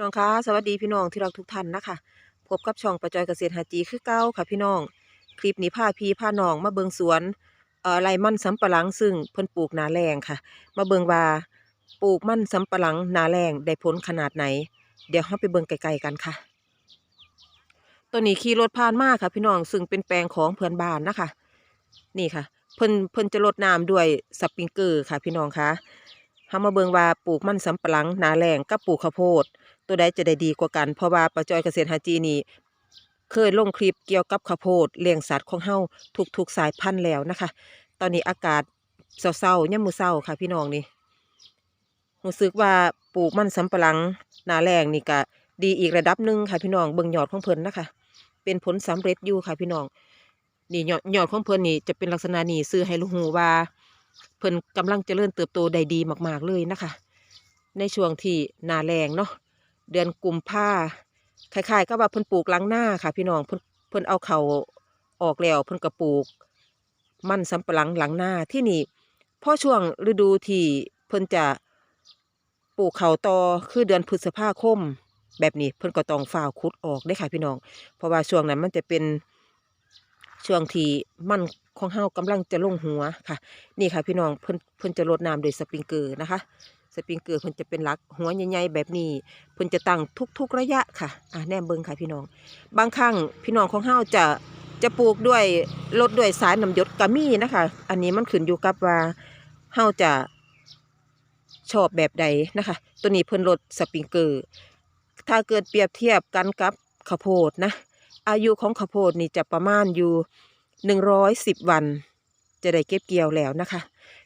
น้องคะสวัสดีพี่น้องที่รักทุกท่านนะคะพบกับช่องประจอยเกษตรหาจีคือเก้าค่ะพี่น้อง คลิปนี้พาพี่พาน้องมาเบิงสวนเอ่อไรมันสำปะหลังซึ่งเพิ่นปลูกหนาแรงค่ะ มาเบิงว่าปลูกมันสำปะหลังหนาแรงได้ผลขนาดไหน เดี๋ยวเราไปเบิงไกลๆกันค่ะตัวนี้ขี่รถผ่านมาค่ะ พี่น้องซึ่งเป็นแปลงของเพื่อนบ้านนะคะ นี่ค่ะ เพิ่นเพิ่นจะรดน้ำด้วยสปริงเกอร์ค่ะ พี่น้องคะเฮามาเบิงว่าปลูกมันสำปะหลังหนาแรงกับปลูกข้าวโพด ตัวใดจะได้ดีกว่ากัน เพราะว่าประจอยเกษตรหาจีนี่เคยลงคลิปเกี่ยวกับข้าวโพดเลี้ยงสัตว์ของเฮาทุกๆสายพันธุ์แล้วนะคะ ตอนนี้อากาศเศร้าๆย่ำมือเศร้าค่ะพี่น้องนี่รู้สึกว่าปลูกมันสำปะหลังนาแรงนี่ก็ดีอีกระดับหนึ่งค่ะพี่น้องเบิ่งยอดของเพิ่นนะคะ เป็นผลสำเร็จอยู่ค่ะพี่น้องนี่ยอดยอดของเพิ่นนี่จะเป็นลักษณะนี้ซื้อให้ลูกหูว่า เพิ่นกำลังเจริญเติบโตได้ดีมาก ๆเลยนะคะ ในช่วงที่นาแรงเนาะ เดือนกุมภาคล้ายๆก็ว่าเพิ่นปลูกหล้างหน้าค่ะ พี่น้องเพิ่นเพิ่นเอาเขาออกแล้วเพิ่นก็ปลูก มันสำปะหลังหลังหน้าที่นี่พอช่วงฤดูที่เพิ่นจะปลูกเขาต่อคือเดือนพฤษภาคม แบบนี้เพิ่นก็ต้องฝ่าวุดออกได้ค่ะพี่น้อง เพราะว่าช่วงนั้นมันจะเป็นช่วงที่มันของเฮากำลังจะลงหัวค่ะ นี่ค่ะพี่น้องเพิ่นเพิ่นจะรดน้ำโดยสปริงเกอร์นะคะ สปริงเกอร์เพิ่นจะเป็นหลักหัวใหญ่ๆแบบนี้เพิ่นจะตั้งทุกๆระยะค่ะอ่าแนมเบิ่งค่ะพี่น้อง บางครั้งพี่น้องของเฮาจะจะปลูกด้วยรดด้วยสายน้ำหยดกะมีนะคะ อันนี้มันขึ้นอยู่กับว่าเฮาจะชอบแบบใดนะคะ ตัวนี้เพิ่นรดสปริงเกอร์ ถ้าเกิดเปรียบเทียบกันกับข้าวโพดนะ อายุของข้าวโพดนี่จะประมาณอยู่หนึ่งร้อยสิบวัน จะได้เก็บเกี่ยวแล้วนะคะ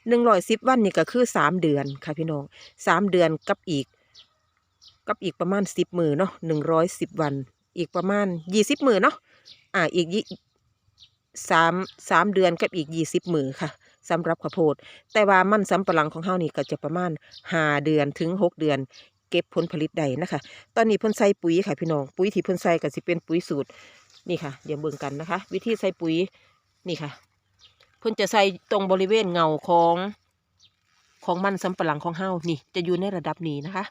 หนึ่งร้อยสิบวันนี่ก็คือสามเดือนค่ะพี่น้องสามเดือนกับอีก กับอีกประมาณสิบมือเนาะหนึ่งร้อยสิบวัน อีกประมาณยี่สิบมือเนาะอ่าอีกยี่สามสามเดือนกับอีกยี่สิบมือค่ะสำหรับข้าวโพด แต่ว่ามันสำปะหลังของเฮานี่ก็จะประมาณห้าเดือนถึงหกเดือน เก็บผลผลิตได้นะคะ ตอนนี้เพ่นใส่ปุ๋ยค่ะพี่น้อง ปุ๋ยที่เพ่นใส่ก็สิเป็นปุ๋ยสูตรนี่ค่ะ เดี๋ยวเบิ่งกันนะคะ วิธีใส่ปุ๋ยนี่ค่ะ พิ่นจะใส่ตรงบริเวณเงาของของมันสำปะหลังของเฮานี่ จะอยู่ในระดับนี้นะคะ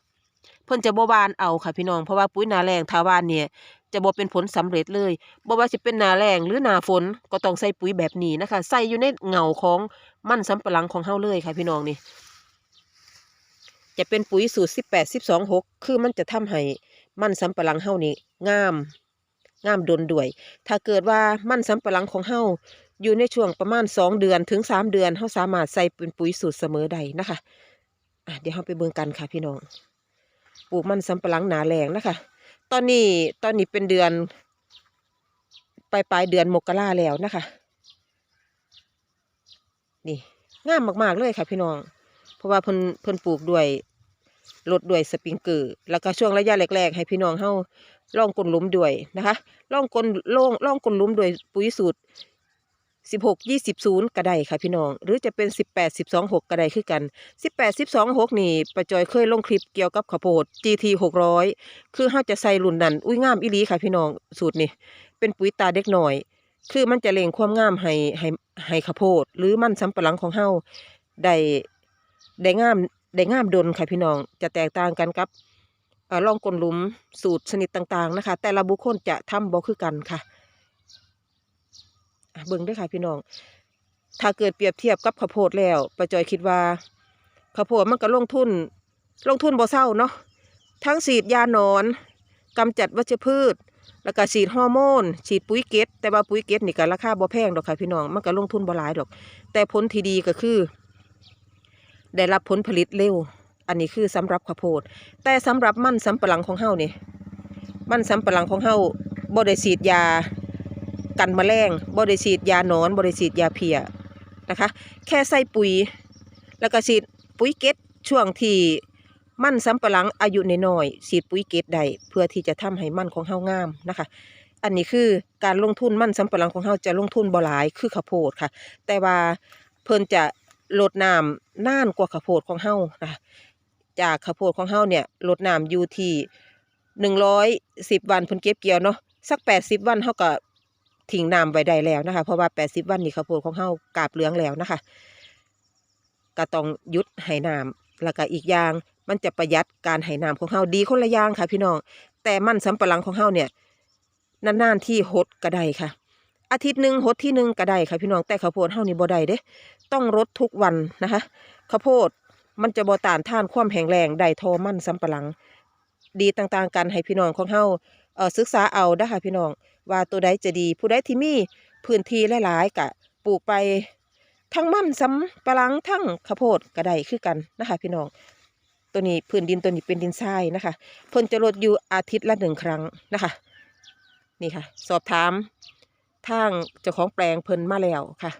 เพิ่นจะบ่บานเอาค่ะพี่น้องเพราะว่าปุ๋ยนาแรงทาวานเนี่ยจะบ่เป็นผลสำเร็จเลยบ่ว่าสิเป็นนาแรงหรือนาฝนก็ต้องใส่ปุ๋ยแบบนี้นะคะ ใส่อยู่ในเงาของมันสำปะหลังของเฮาเลยค่ะพี่น้องนี่ จะเป็นปุ๋ยสูตรสิบแปดสิบสองหกคือมันจะทำให้มันสำปะหลังเฮานี่งามงามดนด้วย ถ้าเกิดว่ามันสำปะหลังของเฮา อยู่ในช่วงประมาณสองเดือนถึงสามเดือนเฮาสามารถใส่เป็นปุ๋ยสูตรเสมอใดนะคะอะเดี๋ยวเราไปเบิ่งกันค่ะพี่น้อง ปลูกมันสำปะหลังหนาแรงนะคะ ตอนนี้ตอนนี้เป็นเดือนปลายปลายเดือนมกราแล้วนะคะ นี่งามมากๆเลยค่ะพี่น้อง เพราะว่าเพิ่นเพิ่นปลูกด้วยรดด้วยสปริงเกอร์แล้วก็ช่วงระยะแรกๆ ให้พี่น้องเฮาลองกลนลุมด้วยนะคะลองกลนลองลองกลนลุมด้วยปุ๋ยสูตร สิบหกยี่สิบศูนย์ก็ไดค่ะพี่น้อง หรือจะเป็นสิบแปดสิบสองหกก็ไดคือกันสิบแปดสิบสองหกนี่ประจอยเคยลงคลิปเกี่ยวกับข้าวโพด GT หกร้อยคือเฮาจะใส่รุ่นนั้นอุ้ยงามอีหลีค่ะพี่น้องสูตรนี่เป็นปุ๋ยตาเด็กหน่อย คือมันจะเล่งความงามให้ให้ให้ข้าวโพด หรือมันสำปะหลังของเฮาได้ได้งามได้งามดนค่ะพี่น้องจะแตกต่างกันกับล่องกลหลุมสูตรชนิดต่างๆนะคะ แต่ละบุคคลจะทำบ่คือกันค่ะ เบิ่งด้วยค่ะพี่น้อง ถ้าเกิดเปรียบเทียบกับข้าวโพดแล้วประจอยคิดว่าข้าวโพดมันก็ลงทุน ลงทุนบ่เศร้าเนาะทั้งฉีดยาหนอนกำจัดวัชพืช แล้วก็ฉีดฮอร์โมน ฉีดปุ๋ยเกตแต่ว่าปุ๋ยเกตนี่ก็ราคาบ่แพงดอกค่ะพี่น้องมันก็ลงทุนบ่หลายดอก แต่ผลที่ดีก็คือ ได้รับผลผลิตเร็ว อันนี้คือสำหรับข้าวโพด แต่สำหรับมันสำปะหลังของเฮานี่มันสำปะหลังของเฮาบ่ได้ฉีดยา กันแมลงบ่ได้ฉีดยาหนอนบ่ได้ฉีดยาเพียนะคะ แค่ใส่ปุ๋ย แล้วก็ฉีดปุ๋ยเก็ตช่วงที่มั่นสำปะหลังอายุน้อยๆฉีดปุ๋ยเกตได้เพื่อที่จะทำให้มั่นของเฮางามนะคะ อันนี้คือการลงทุนมั่นสำปะหลังของเฮาจะลงทุนบ่หลายคือข้าวโพดค่ะ แต่ว่าเพิ่นจะลดน้ำน่านกว่าข้าวโพดของเฮานะคะจากข้าวโพดของเฮาเนี่ยลดน้ำอยู่ที่หนึ่งร้อยสิบวันเพิ่นเก็บเกี่ยวเนาะสักแปดสิบวันเฮาก็ ทิ้งน้ำไว้ได้แล้วนะคะ เพราะว่าแปดสิบวันนี่ข้าวโพดของเฮากาบเหลืองแล้วนะคะก็ต้องยุดให้น้ำแล้วก็อีกอย่างมันจะประหยัดการให้น้ำของเฮาดีคนละอย่างค่ะ พี่น้อง แต่มันสำปะหลังของเฮาเนี่ยนานๆที่หดก็ได้ค่ะ อาทิตย์หนึ่งหดที่หนึ่งก็ได้ค่ะพี่น้องแต่ข้าวโพดเฮานี่บ่ได้เด้ ต้องรดทุกวันนะคะข้าวโพดมันจะบ่ต้านท่านความแห้งแล้งได้ทอมันสำปะหลัง ดีต่างๆกันให้พี่น้องของเฮา เออศึกษาเอาเด้ค่ะพี่น้องว่าตัวใดจะดีผู้ใดที่มีพื้นที่หลายๆก็ปลูกไปทั้งมั่นสำปลังทั้งข้าวโพดก็ได้คือกันนะคะพี่น้องตัวนี้พื้นดินตัวนี้เป็นดินทรายนะคะพ่นจะลดอยู่อาทิตย์ละหนึ่งครั้งนะคะ นี่ค่ะ สอบถามทางเจ้าของแปลงเพิ่นมาแล้วค่ะ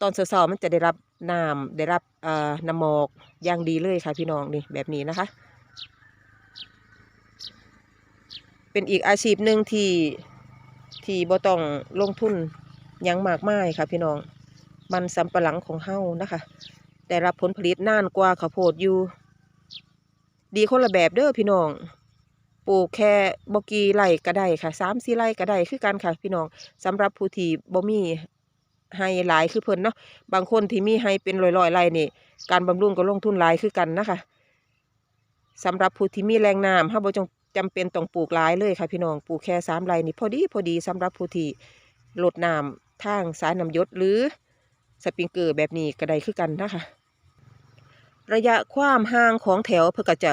ตอนเช้าๆมันจะได้รับน้ำได้รับเอ่อน้ำหมอกอย่างดีเลยค่ะพี่น้องนี่แบบนี้นะคะ เป็นอีกอาชีพหนึ่งที่ที่บ่ต้องลงทุนยังมากมายค่ะพี่น้อง มันสำปะหลังของเฮานะคะ ได้รับผลผลิตนานกว่าข้าวโพดอยู่ ดีคนละแบบเด้อพี่น้อง ปลูกแค่บกีไร่ก็ได้ค่ะสามสี่ไร่ก็ได้คือกันค่ะพี่น้องสำหรับผู้ที่บ่มีให้หลายคือเพิ่นเนาะ บางคนที่มีให้เป็นร้อยๆไร่นี่ การบำรุงก็ลงทุนหลายคือกันนะคะสำหรับผู้ที่มีแรงน้ำเฮาบ่จง จำเป็นต้องปลูกหลายเลยค่ะพี่น้องปลูกแค่สามไร่นี่พอดีพอดีสำหรับผู้ที่ลดน้ำทางสายน้ำยศหรือสปริงเกอร์แบบนี้ก็ได้คือกันนะคะระยะความห่างของแถวเพื่อก็จะ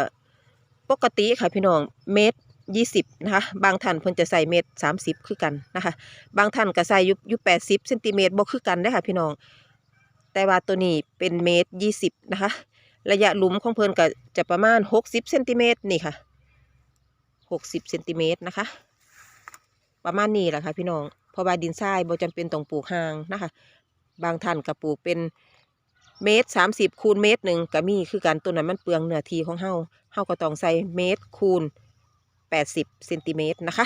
ปกติค่ะพี่น้องเมตรยี่สิบนะคะบางท่านเพิ่นจะใส่เมตรสามสิบคือกันนะคะบางท่านก็ใส่ยู่อยู่แปดสิบเซนติเมตรบ่คือกันได้ค่ะพี่น้องแต่ว่าตัวนี้เป็นเมตรยี่สิบนะคะระยะหลุมของเพิ่นก็จะประมาณหกสิบเซนติเมตรนี่ค่ะ หกสิบเซนติเมตรนะคะ ประมาณนี้แหละค่ะพี่น้องเพราะว่าดินทรายบ่จำเป็นต้องปลูกห่างนะคะ บางท่านก็ปลูกเป็นเมตรสามสิบคูณเมตรหนึ่งก็มีคือกันตัวนั้นมันเปลืองเนื้อทีของเฮาเฮาก็ต้องใส่เมตรคูณแปดสิบเซนติเมตรนะคะ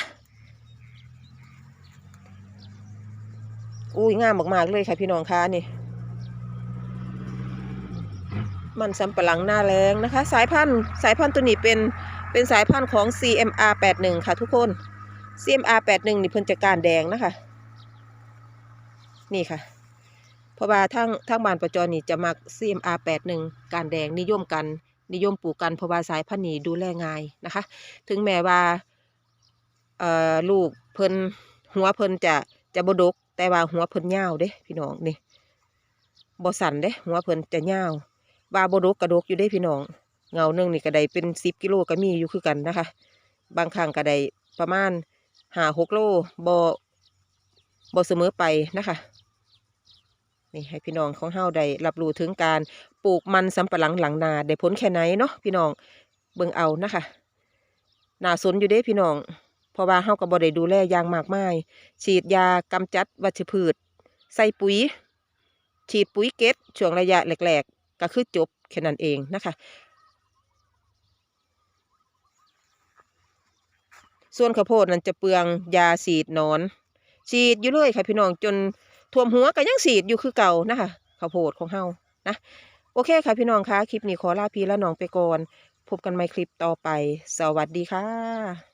อุ้ยงามมากๆเลยค่ะพี่น้องคะนี่ มันสำปะหลังหน้าแรงนะคะ สายพันธุ์สายพันธุ์ตัวนี้เป็น เป็นสายพันธุ์ของ CMR 81ค่ะทุกคน CMR 81นี่เพิ่นจะการแดงนะคะ นี่ค่ะ เพราะว่าทางทางบานประจรนี่จะมัก CMR 81การแดงนิยมกัน นิยมปลูกกันเพราะว่าสายพันธุ์นี้ดูแลง่ายนะคะ ถึงแม้ว่าลูกเพิ่นหัวเพิ่นจะจะบดก แต่ว่าหัวเพิ่นยาวเด้พี่น้องนี่บสันเด้หัวเพิ่นจะยาวว่าบดกกระดกอยู่ได้พี่น้อง เงาหนึ่งนี่ก็ไดเป็นสิบกิโลก็มีอยู่คือกันนะคะ บางครั้งก็ไดประมาณหาหกโลบอบเสมอไปนะคะนี่ให้พี่น้องของเฮาได้รับรู้ถึงการปลูกมันสำปะหลังหลังนาได้ผลแค่ไหนเนาะพี่น้องเบิ่งเอานะคะนาสนอยู่เด้พี่น้องเพราะว่าเฮาก็บ่ได้ดูแลอย่างมากมาย ฉีดยากำจัดวัชพืช ใส่ปุ๋ย ฉีดปุ๋ยเก็ดช่วงระยะแรกๆ ก็คือจบแค่นั้นเองนะคะ ส่วนข้าวโพดนั้นจะเปลืองยาฉีดนอนฉีดอยู่เลยค่ะพี่น้องจนท่วมหัวก็ยังฉีดอยู่คือเก่านะคะข้าวโพดของเฮานะโอเคค่ะพี่น้องคะคลิปนี้ขอลาพี่และน้องไปก่อนพบกันใหม่คลิปต่อไป สวัสดีค่ะ